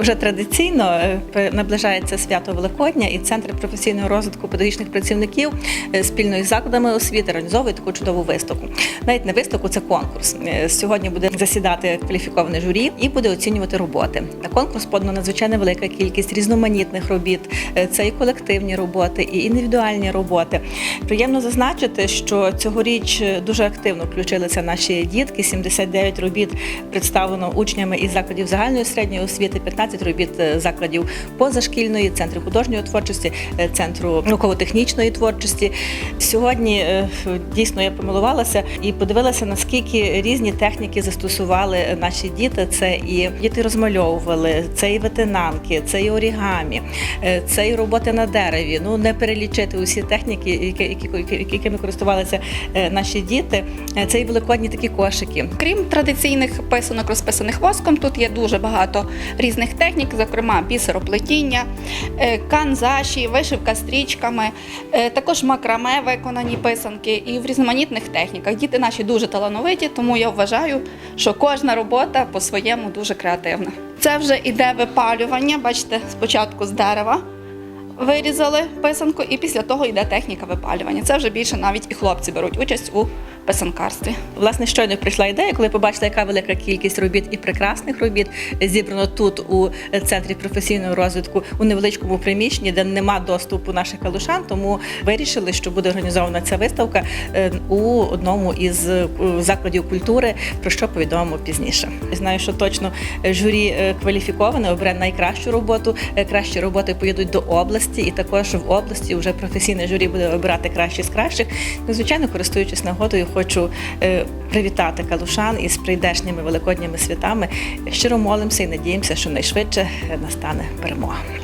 Вже традиційно е, наближається свято Великодня, і центр професійного розвитку педагогічних працівників е, спільно із закладами освіти організовує таку чудову виставку. Навіть не виставку, це конкурс. Е, Сьогодні буде засідати кваліфіковане журі і буде оцінювати роботи. На конкурс подано надзвичайно велика кількість різноманітних робіт. Це і колективні роботи, і індивідуальні роботи. Приємно зазначити, що цьогоріч дуже активно включилися наші дітки. 79 робіт представлено учнями із закладів загальної середньої освіти, 15 робіт е, закладів позашкільної, центру художньої творчості, е, центру науково-технічної творчості. Сьогодні е, дійсно я помилувалася і подивилася, наскільки різні техніки застосували наші діти. Це і діти розмальовували, це і ветенанки, це і орігамі, це і роботи на дереві. Ну не перелічити усі техніки, які, якими користувалися наші діти. Це і великодні такі кошики. Крім традиційних писанок, розписаних воском, тут є дуже багато різних технік, зокрема бісероплетіння, е, канзаші, вишивка стрічками, е, також макраме виконані писанки і в різноманітних техніках. Діти наші дуже талановиті, тому я вважаю, що кожна робота по-своєму дуже креативна. Це вже іде випалювання, бачите, спочатку з дерева. Вирізали писанку, і після того йде техніка випалювання. Це вже більше навіть і хлопці беруть участь у писанкарстві. Власне, щойно прийшла ідея, коли побачила, яка велика кількість робіт і прекрасних робіт зібрано тут у центрі професійного розвитку у невеличкому приміщенні, де нема доступу наших калушан. Тому вирішили, що буде організована ця виставка е, у одному із е, закладів культури, про що повідомимо пізніше. Знаю, що точно е, журі кваліфіковане обере найкращу роботу. Кращі роботи поїдуть до області, і також в області вже професійне журі буде обирати кращі з кращих. Ну, звичайно, користуючись нагодою, хочу е, привітати калушан із прийдешніми великодніми святами. Щиро молимося і надіємося, що найшвидше настане перемога.